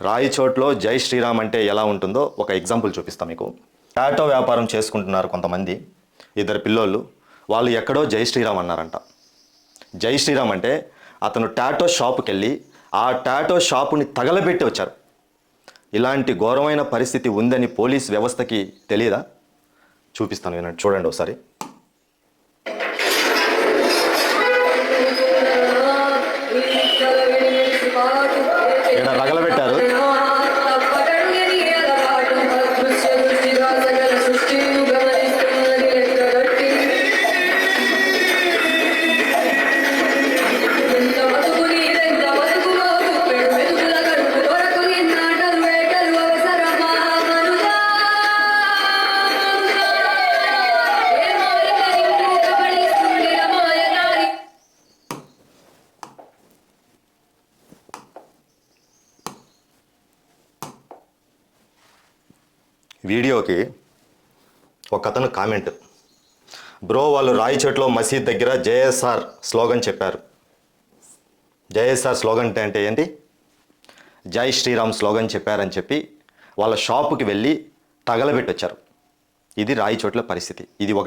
రాయి చోట్లో జై శ్రీరామ్ అంటే ఎలా ఉంటుందో ఒక ఎగ్జాంపుల్ చూపిస్తాను మీకు. టాటో వ్యాపారం చేసుకుంటున్నారు కొంతమంది. ఇద్దరు పిల్లోళ్ళు. వాళ్ళు ఎక్కడో జై శ్రీరామ్ అన్నారంట. జై శ్రీరామ్ అంటే అతను టాటో షాపుకి వెళ్ళి ఆ టాటో షాపుని తగలబెట్టి వచ్చారు. ఇలాంటి ఘోరమైన పరిస్థితి ఉందని పోలీస్ వ్యవస్థకి తెలియదా చూపిస్తాను నేను చూడండి ఒకసారి. వీడియోకి ఒక అతను కామెంట్. బ్రో వాళ్ళు రాయి చెట్లో మసీద్ దగ్గర జేఎస్ఆర్ స్లోగన్ చెప్పారు. జేఎస్ఆర్ స్లోగన్ అంటే అంటే ఏంటి? జై శ్రీరామ్ స్లోగన్ చెప్పారని చెప్పి వాళ్ళ షాపుకి వెళ్ళి తగలబెట్టి వచ్చారు ఇది రాయి చోట్ల పరిస్థితి. ఇది ఒక